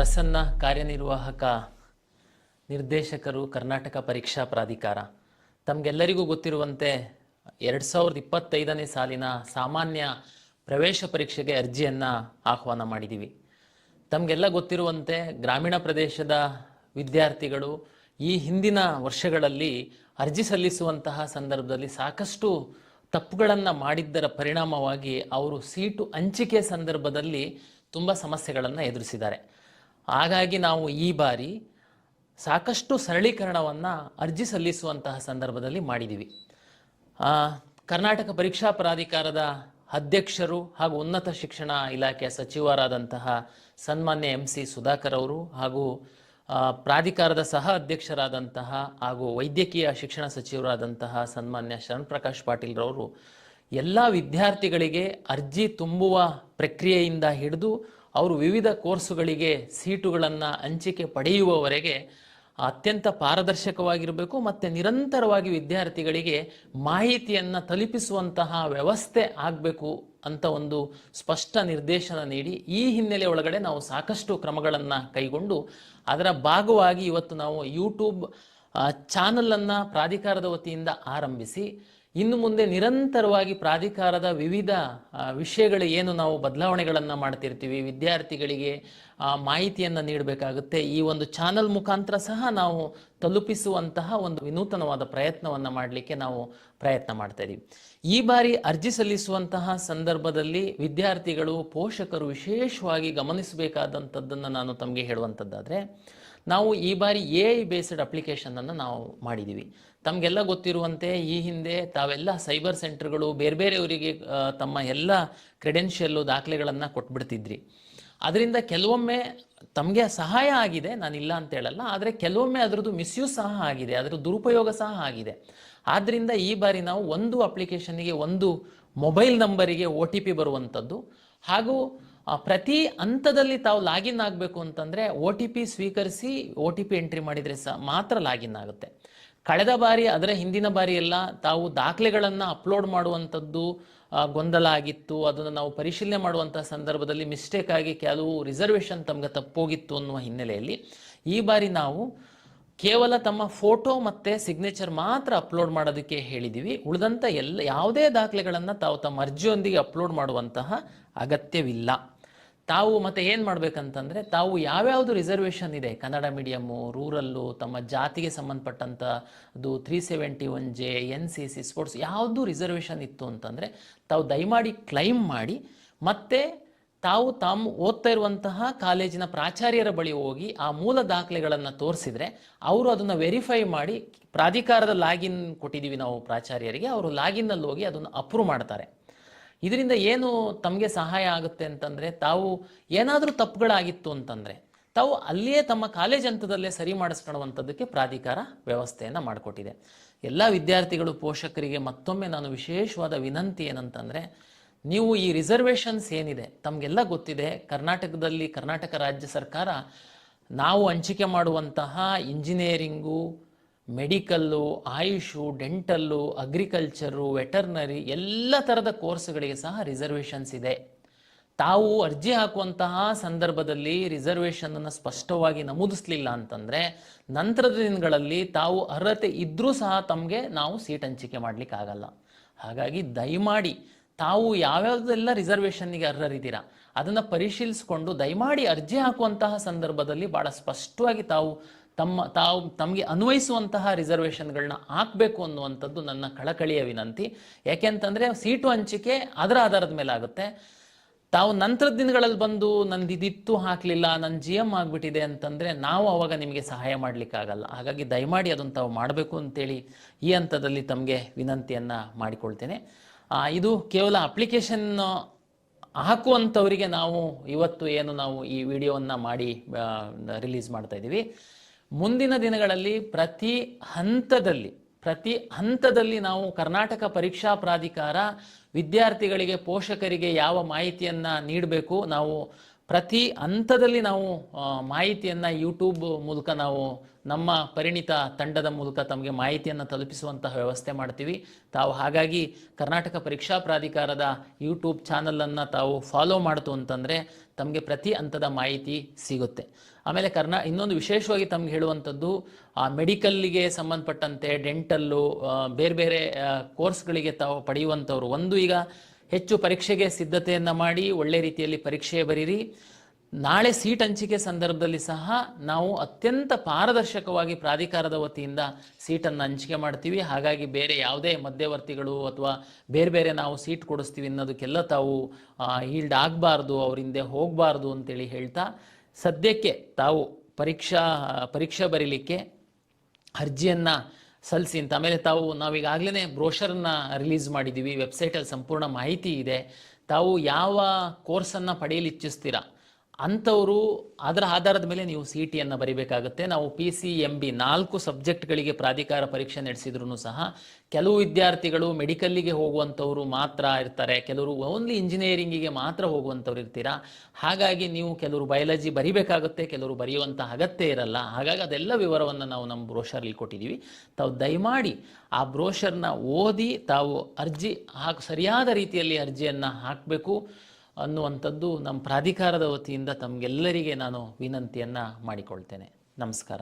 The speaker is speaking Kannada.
ಪ್ರಸನ್ನ ಕಾರ್ಯನಿರ್ವಾಹಕ ನಿರ್ದೇಶಕರು ಕರ್ನಾಟಕ ಪರೀಕ್ಷಾ ಪ್ರಾಧಿಕಾರ. ತಮಗೆಲ್ಲರಿಗೂ ಗೊತ್ತಿರುವಂತೆ ಎರಡು ಸಾವಿರದ ಇಪ್ಪತ್ತೈದನೇ ಸಾಲಿನ ಸಾಮಾನ್ಯ ಪ್ರವೇಶ ಪರೀಕ್ಷೆಗೆ ಅರ್ಜಿಯನ್ನು ಆಹ್ವಾನ ಮಾಡಿದ್ದೀವಿ ತಮಗೆಲ್ಲ ಗೊತ್ತಿರುವಂತೆ ಗ್ರಾಮೀಣ ಪ್ರದೇಶದ ವಿದ್ಯಾರ್ಥಿಗಳು ಈ ಹಿಂದಿನ ವರ್ಷಗಳಲ್ಲಿ ಅರ್ಜಿ ಸಲ್ಲಿಸುವಂತಹ ಸಂದರ್ಭದಲ್ಲಿ ಸಾಕಷ್ಟು ತಪ್ಪುಗಳನ್ನು ಮಾಡಿದ್ದರ ಪರಿಣಾಮವಾಗಿ ಅವರು ಸೀಟು ಹಂಚಿಕೆ ಸಂದರ್ಭದಲ್ಲಿ ತುಂಬ ಸಮಸ್ಯೆಗಳನ್ನು ಎದುರಿಸಿದ್ದಾರೆ. ಹಾಗಾಗಿ ನಾವು ಈ ಬಾರಿ ಸಾಕಷ್ಟು ಸರಳೀಕರಣವನ್ನು ಅರ್ಜಿ ಸಲ್ಲಿಸುವಂತಹ ಸಂದರ್ಭದಲ್ಲಿ ಮಾಡಿದ್ದೀವಿ ಕರ್ನಾಟಕ ಪರೀಕ್ಷಾ ಪ್ರಾಧಿಕಾರದ ಅಧ್ಯಕ್ಷರು ಹಾಗೂ ಉನ್ನತ ಶಿಕ್ಷಣ ಇಲಾಖೆಯ ಸಚಿವರಾದಂತಹ ಸನ್ಮಾನ್ಯ ಎಂ ಸಿ ಸುಧಾಕರ್ ಅವರು ಹಾಗೂ ಪ್ರಾಧಿಕಾರದ ಸಹ ಅಧ್ಯಕ್ಷರಾದಂತಹ ಹಾಗೂ ವೈದ್ಯಕೀಯ ಶಿಕ್ಷಣ ಸಚಿವರಾದಂತಹ ಸನ್ಮಾನ್ಯ ಶರಣ್ ಪ್ರಕಾಶ್ ಪಾಟೀಲ್ರವರು ಎಲ್ಲ ವಿದ್ಯಾರ್ಥಿಗಳಿಗೆ ಅರ್ಜಿ ತುಂಬುವ ಪ್ರಕ್ರಿಯೆಯಿಂದ ಹಿಡಿದು ಅವರು ವಿವಿಧ ಕೋರ್ಸುಗಳಿಗೆ ಸೀಟುಗಳನ್ನು ಹಂಚಿಕೆ ಪಡೆಯುವವರೆಗೆ ಅತ್ಯಂತ ಪಾರದರ್ಶಕವಾಗಿರಬೇಕು ಮತ್ತು ನಿರಂತರವಾಗಿ ವಿದ್ಯಾರ್ಥಿಗಳಿಗೆ ಮಾಹಿತಿಯನ್ನು ತಲುಪಿಸುವಂತಹ ವ್ಯವಸ್ಥೆ ಆಗಬೇಕು ಅಂತ ಒಂದು ಸ್ಪಷ್ಟ ನಿರ್ದೇಶನ ನೀಡಿ ಈ ಹಿನ್ನೆಲೆ ಒಳಗಡೆ ನಾವು ಸಾಕಷ್ಟು ಕ್ರಮಗಳನ್ನು ಕೈಗೊಂಡು ಅದರ ಭಾಗವಾಗಿ ಇವತ್ತು ನಾವು ಯೂಟ್ಯೂಬ್ ಚಾನಲನ್ನು ಪ್ರಾಧಿಕಾರದ ವತಿಯಿಂದ ಆರಂಭಿಸಿ ಇನ್ನು ಮುಂದೆ ನಿರಂತರವಾಗಿ ಪ್ರಾಧಿಕಾರದ ವಿವಿಧ ವಿಷಯಗಳು ಏನು ನಾವು ಬದಲಾವಣೆಗಳನ್ನು ಮಾಡ್ತಿರ್ತೀವಿ, ವಿದ್ಯಾರ್ಥಿಗಳಿಗೆ ಮಾಹಿತಿಯನ್ನು ನೀಡಬೇಕಾಗುತ್ತೆ. ಈ ಒಂದು ಚಾನಲ್ ಮುಖಾಂತರ ಸಹ ನಾವು ತಲುಪಿಸುವಂತಹ ಒಂದು ವಿನೂತನವಾದ ಪ್ರಯತ್ನವನ್ನು ಮಾಡಲಿಕ್ಕೆ ನಾವು ಪ್ರಯತ್ನ ಮಾಡ್ತಾ ಇದ್ದೀವಿ ಈ ಬಾರಿ ಅರ್ಜಿ ಸಲ್ಲಿಸುವಂತಹ ಸಂದರ್ಭದಲ್ಲಿ ವಿದ್ಯಾರ್ಥಿಗಳು, ಪೋಷಕರು ವಿಶೇಷವಾಗಿ ಗಮನಿಸಬೇಕಾದಂಥದ್ದನ್ನು ನಾನು ತಮಗೆ ಹೇಳುವಂಥದ್ದಾದರೆ, ನಾವು ಈ ಬಾರಿ ಎ ಐ ಬೇಸ್ಡ್ ಅಪ್ಲಿಕೇಶನನ್ನು ನಾವು ಮಾಡಿದ್ದೀವಿ ತಮಗೆಲ್ಲ ಗೊತ್ತಿರುವಂತೆ ಈ ಹಿಂದೆ ತಾವೆಲ್ಲ ಸೈಬರ್ ಸೆಂಟರ್ಗಳು ಬೇರೆ ಬೇರೆಯವರಿಗೆ ತಮ್ಮ ಎಲ್ಲ ಕ್ರೆಡೆನ್ಷಿಯಲ್ಲು ದಾಖಲೆಗಳನ್ನು ಕೊಟ್ಬಿಡ್ತಿದ್ರಿ. ಅದರಿಂದ ಕೆಲವೊಮ್ಮೆ ತಮಗೆ ಸಹಾಯ ಆಗಿದೆ ನಾನು ಇಲ್ಲ ಅಂತ ಹೇಳಲ್ಲ, ಆದರೆ ಕೆಲವೊಮ್ಮೆ ಅದರದ್ದು ಮಿಸ್ಯೂಸ್ ಸಹ ಆಗಿದೆ, ಅದರ ದುರುಪಯೋಗ ಸಹ ಆಗಿದೆ. ಆದ್ದರಿಂದ ಈ ಬಾರಿ ನಾವು ಒಂದು ಅಪ್ಲಿಕೇಶನ್ಗೆ ಒಂದು ಮೊಬೈಲ್ ನಂಬರಿಗೆ ಒ ಟಿ ಪಿ ಬರುವಂಥದ್ದು ಹಾಗೂ ಪ್ರತಿ ಹಂತದಲ್ಲಿ ತಾವು ಲಾಗಿನ್ ಆಗಬೇಕು ಅಂತಂದರೆ ಒ ಟಿ ಪಿ ಸ್ವೀಕರಿಸಿ ಒ ಟಿ ಪಿ ಎಂಟ್ರಿ ಮಾಡಿದರೆ ಸಹ ಮಾತ್ರ ಲಾಗಿನ್ ಆಗುತ್ತೆ. ಕಳೆದ ಬಾರಿ ಅದರ ಹಿಂದಿನ ಬಾರಿ ಎಲ್ಲ ತಾವು ದಾಖಲೆಗಳನ್ನು ಅಪ್ಲೋಡ್ ಮಾಡುವಂಥದ್ದು ಗೊಂದಲ ಆಗಿತ್ತು. ಅದನ್ನು ನಾವು ಪರಿಶೀಲನೆ ಮಾಡುವಂಥ ಸಂದರ್ಭದಲ್ಲಿ ಮಿಸ್ಟೇಕ್ ಆಗಿ ಕೆಲವು ರಿಸರ್ವೇಷನ್ ತಮಗೆ ತಪ್ಪೋಗಿತ್ತು ಅನ್ನುವ ಹಿನ್ನೆಲೆಯಲ್ಲಿ ಈ ಬಾರಿ ನಾವು ಕೇವಲ ತಮ್ಮ ಫೋಟೋ ಮತ್ತು ಸಿಗ್ನೇಚರ್ ಮಾತ್ರ ಅಪ್ಲೋಡ್ ಮಾಡೋದಕ್ಕೆ ಹೇಳಿದ್ದೀವಿ ಉಳಿದಂಥ ಎಲ್ಲ ಯಾವುದೇ ದಾಖಲೆಗಳನ್ನು ತಾವು ತಮ್ಮ ಅರ್ಜಿಯೊಂದಿಗೆ ಅಪ್ಲೋಡ್ ಮಾಡುವಂತಹ ಅಗತ್ಯವಿಲ್ಲ. ತಾವು ಮತ್ತೆ ಏನು ಮಾಡ್ಬೇಕಂತಂದರೆ, ತಾವು ಯಾವ್ಯಾವುದು ರಿಸರ್ವೇಷನ್ ಇದೆ? ಕನ್ನಡ ಮೀಡಿಯಮ್ಮು ರೂರಲ್ಲು ತಮ್ಮ ಜಾತಿಗೆ ಸಂಬಂಧಪಟ್ಟಂಥ ಅದು three seventy one J N C C sports ಯಾವುದು ರಿಸರ್ವೇಷನ್ ಇತ್ತು ಅಂತಂದರೆ, ತಾವು ದಯಮಾಡಿ ಕ್ಲೈಮ್ ಮಾಡಿ, ಮತ್ತೆ ತಾವು ತಾವು ಓದ್ತಾ ಇರುವಂತಹ ಕಾಲೇಜಿನ ಪ್ರಾಚಾರ್ಯರ ಬಳಿ ಹೋಗಿ ಆ ಮೂಲ ದಾಖಲೆಗಳನ್ನು ತೋರಿಸಿದ್ರೆ, ಅವರು ಅದನ್ನು ವೆರಿಫೈ ಮಾಡಿ ಪ್ರಾಧಿಕಾರದ ಲಾಗಿನ್ ಕೊಟ್ಟಿದ್ದೀವಿ ನಾವು ಪ್ರಾಚಾರ್ಯರಿಗೆ, ಅವರು ಲಾಗಿನ್ನಲ್ಲಿ ಹೋಗಿ ಅದನ್ನು ಅಪ್ರೂವ್ ಮಾಡ್ತಾರೆ. ಇದರಿಂದ ಏನು ತಮಗೆ ಸಹಾಯ ಆಗುತ್ತೆ ಅಂತಂದರೆ, ತಾವು ಏನಾದರೂ ತಪ್ಪುಗಳಾಗಿತ್ತು ಅಂತಂದರೆ, ತಾವು ಅಲ್ಲಿಯೇ ತಮ್ಮ ಕಾಲೇಜ್ ಹಂತದಲ್ಲೇ ಸರಿ ಮಾಡಿಸ್ಕೊಳ್ಳುವಂಥದ್ದಕ್ಕೆ ಪ್ರಾಧಿಕಾರ ವ್ಯವಸ್ಥೆಯನ್ನು ಮಾಡಿಕೊಟ್ಟಿದೆ. ಎಲ್ಲ ವಿದ್ಯಾರ್ಥಿಗಳು, ಪೋಷಕರಿಗೆ ಮತ್ತೊಮ್ಮೆ ನಾನು ವಿಶೇಷವಾದ ವಿನಂತಿ ಏನಂತಂದರೆ, ನೀವು ಈ ರಿಸರ್ವೇಷನ್ಸ್ ಏನಿದೆ, ತಮಗೆಲ್ಲ ಗೊತ್ತಿದೆ, ಕರ್ನಾಟಕದಲ್ಲಿ, ಕರ್ನಾಟಕ ರಾಜ್ಯ ಸರ್ಕಾರ ನಾವು ಹಂಚಿಕೆ ಮಾಡುವಂತಹ engineering medical, AYUSH, dental, agriculture, veterinary ಎಲ್ಲ ಥರದ ಕೋರ್ಸ್ಗಳಿಗೆ ಸಹ ರಿಸರ್ವೇಷನ್ಸ್ ಇದೆ. ತಾವು ಅರ್ಜಿ ಹಾಕುವಂತಹ ಸಂದರ್ಭದಲ್ಲಿ ರಿಸರ್ವೇಷನನ್ನು ಸ್ಪಷ್ಟವಾಗಿ ನಮೂದಿಸಲಿಲ್ಲ ಅಂತಂದರೆ, ನಂತರದ ದಿನಗಳಲ್ಲಿ ತಾವು ಅರ್ಹತೆ ಇದ್ದರೂ ಸಹ ತಮಗೆ ನಾವು ಸೀಟ್ ಹಂಚಿಕೆ ಮಾಡಲಿಕ್ಕಾಗಲ್ಲ. ಹಾಗಾಗಿ ದಯಮಾಡಿ, ತಾವು ಯಾವ್ಯಾವುದೆಲ್ಲ ರಿಸರ್ವೇಷನ್ನಿಗೆ ಅರ್ಹರಿದ್ದೀರಾ, ಅದನ್ನು ಪರಿಶೀಲಿಸಿಕೊಂಡು ದಯಮಾಡಿ ಅರ್ಜಿ ಹಾಕುವಂತಹ ಸಂದರ್ಭದಲ್ಲಿ ಭಾಳ ಸ್ಪಷ್ಟವಾಗಿ ತಾವು ತಮ್ಮ ತಾವು ತಮಗೆ ಅನ್ವಯಿಸುವಂತಹ ರಿಸರ್ವೇಷನ್ಗಳನ್ನ ಹಾಕಬೇಕು ಅನ್ನುವಂಥದ್ದು ನನ್ನ ಕಳಕಳಿಯ ವಿನಂತಿ. ಯಾಕೆಂತಂದರೆ ಸೀಟು ಹಂಚಿಕೆ ಅದರ ಆಧಾರದ ಮೇಲೆ ಆಗುತ್ತೆ. ತಾವು ನಂತರದ ದಿನಗಳಲ್ಲಿ ಬಂದು ನಂದು ಇದಿತ್ತು ಹಾಕಲಿಲ್ಲ ನನ್ನ ಜಿ ಎಂ ಆಗಿಬಿಟ್ಟಿದೆ ಅಂತಂದರೆ ನಾವು ಅವಾಗ ನಿಮಗೆ ಸಹಾಯ ಮಾಡಲಿಕ್ಕಾಗಲ್ಲ. ಹಾಗಾಗಿ ದಯಮಾಡಿ ಅದನ್ನು ತಾವು ಮಾಡಬೇಕು ಅಂತೇಳಿ ಈ ಹಂತದಲ್ಲಿ ತಮಗೆ ವಿನಂತಿಯನ್ನು ಮಾಡಿಕೊಳ್ತೇನೆ. ಇದು ಕೇವಲ ಅಪ್ಲಿಕೇಶನ್ ಹಾಕುವಂಥವರಿಗೆ ನಾವು ಇವತ್ತು ಏನು ನಾವು ಈ ವಿಡಿಯೋವನ್ನು ಮಾಡಿ ರಿಲೀಸ್ ಮಾಡ್ತಾ ಇದ್ದೀವಿ. ಮುಂದಿನ ದಿನಗಳಲ್ಲಿ ಪ್ರತಿ ಹಂತದಲ್ಲಿ ಪ್ರತಿ ಹಂತದಲ್ಲಿ ನಾವು ಕರ್ನಾಟಕ ಪರೀಕ್ಷಾ ಪ್ರಾಧಿಕಾರ ವಿದ್ಯಾರ್ಥಿಗಳಿಗೆ ಪೋಷಕರಿಗೆ ಯಾವ ಮಾಹಿತಿಯನ್ನು ನೀಡಬೇಕು, ನಾವು ಪ್ರತಿ ಹಂತದಲ್ಲಿ ನಾವು ಮಾಹಿತಿಯನ್ನು ಯೂಟ್ಯೂಬ್ ಮೂಲಕ ನಾವು ನಮ್ಮ ಪರಿಣಿತ ತಂಡದ ಮೂಲಕ ತಮಗೆ ಮಾಹಿತಿಯನ್ನು ತಲುಪಿಸುವಂತಹ ವ್ಯವಸ್ಥೆ ಮಾಡ್ತೀವಿ. ತಾವು ಹಾಗಾಗಿ ಕರ್ನಾಟಕ ಪರೀಕ್ಷಾ ಪ್ರಾಧಿಕಾರದ ಯೂಟ್ಯೂಬ್ ಚಾನಲನ್ನು ತಾವು ಫಾಲೋ ಮಾಡ್ತು ಅಂತಂದರೆ ತಮಗೆ ಪ್ರತಿ ಹಂತದ ಮಾಹಿತಿ ಸಿಗುತ್ತೆ. ಆಮೇಲೆ ಕರ್ನಾ, ಇನ್ನೊಂದು ವಿಶೇಷವಾಗಿ ತಮ್ಗೆ ಹೇಳುವಂಥದ್ದು, ಆ, ಮೆಡಿಕಲ್ಗೆ ಸಂಬಂಧಪಟ್ಟಂತೆ, ಡೆಂಟಲ್ಲು ಬೇರೆ ಬೇರೆ ಕೋರ್ಸ್ಗಳಿಗೆ ತಾವು ಪಡೆಯುವಂಥವ್ರು. ಒಂದು ಈಗ ಹೆಚ್ಚು ಪರೀಕ್ಷೆಗೆ ಸಿದ್ಧತೆಯನ್ನು ಮಾಡಿ ಒಳ್ಳೆ ರೀತಿಯಲ್ಲಿ ಪರೀಕ್ಷೆ ಬರೀರಿ. ನಾಳೆ ಸೀಟ್ ಹಂಚಿಕೆ ಸಂದರ್ಭದಲ್ಲಿ ಸಹ ನಾವು ಅತ್ಯಂತ ಪಾರದರ್ಶಕವಾಗಿ ಪ್ರಾಧಿಕಾರದ ವತಿಯಿಂದ ಸೀಟನ್ನು ಹಂಚಿಕೆ ಮಾಡ್ತೀವಿ. ಹಾಗಾಗಿ ಬೇರೆ ಯಾವುದೇ ಮಧ್ಯವರ್ತಿಗಳು ಅಥವಾ ಬೇರೆ ಬೇರೆ ನಾವು ಸೀಟ್ ಕೊಡಿಸ್ತೀವಿ ಅನ್ನೋದಕ್ಕೆಲ್ಲ ತಾವು ಈಲ್ಡ್ ಆಗಬಾರ್ದು ಅವರಿಂದೆ ಹೋಗಬಾರ್ದು ಅಂತೇಳಿ ಹೇಳ್ತಾ, ಸದ್ಯಕ್ಕೆ ತಾವು ಪರೀಕ್ಷಾ, ಪರೀಕ್ಷೆ ಬರೀಲಿಕ್ಕೆ ಅರ್ಜಿಯನ್ನು ಸಲ್ಲಿಸಿ ಅಂತ. ಆಮೇಲೆ ತಾವು ನಾವೀಗಾಗಲೇ ಬ್ರೋಷರನ್ನ ರಿಲೀಸ್ ಮಾಡಿದ್ದೀವಿ ವೆಬ್ಸೈಟಲ್ಲಿ ಸಂಪೂರ್ಣ ಮಾಹಿತಿ ಇದೆ. ತಾವು ಯಾವ ಕೋರ್ಸನ್ನು ಪಡೆಯಲು ಇಚ್ಛಿಸ್ತೀರಾ ಅಂಥವರು ಅದರ ಆಧಾರದ ಮೇಲೆ ನೀವು ಸಿ ಟಿಯನ್ನು ಬರಿಬೇಕಾಗುತ್ತೆ. ನಾವು ಪಿ ಸಿ ಎಂ ಬಿ ನಾಲ್ಕು ಸಬ್ಜೆಕ್ಟ್ಗಳಿಗೆ ಪ್ರಾಧಿಕಾರ ಪರೀಕ್ಷೆ ನಡೆಸಿದ್ರು ಸಹ ಕೆಲವು ವಿದ್ಯಾರ್ಥಿಗಳು ಮೆಡಿಕಲ್ಲಿಗೆ ಹೋಗುವಂಥವರು ಮಾತ್ರ ಇರ್ತಾರೆ. ಕೆಲವರು ಓನ್ಲಿ ಇಂಜಿನಿಯರಿಂಗಿಗೆ ಮಾತ್ರ ಹೋಗುವಂಥವ್ರು ಇರ್ತೀರಾ? ಹಾಗಾಗಿ ನೀವು ಕೆಲವರು ಬಯಾಲಜಿ ಬರಿಬೇಕಾಗುತ್ತೆ, ಕೆಲವರು ಬರೆಯುವಂಥ ಅಗತ್ಯ ಇರಲ್ಲ. ಹಾಗಾಗಿ ಅದೆಲ್ಲ ವಿವರವನ್ನು ನಾವು ನಮ್ಮ ಬ್ರೋಷರಲ್ಲಿ ಕೊಟ್ಟಿದ್ದೀವಿ. ತಾವು ದಯಮಾಡಿ ಆ ಬ್ರೋಷರ್ನ ಓದಿ ತಾವು ಅರ್ಜಿ ಹಾಕಿ, ಸರಿಯಾದ ರೀತಿಯಲ್ಲಿ ಅರ್ಜಿಯನ್ನು ಹಾಕಬೇಕು. ಅನ್ನುವಂಥದ್ದು ನಮ್ಮ ಪ್ರಾಧಿಕಾರದ ವತಿಯಿಂದ ತಮಗೆಲ್ಲರಿಗೆ ನಾನು ವಿನಂತಿಯನ್ನು ಮಾಡಿಕೊಳ್ತೇನೆ. ನಮಸ್ಕಾರ.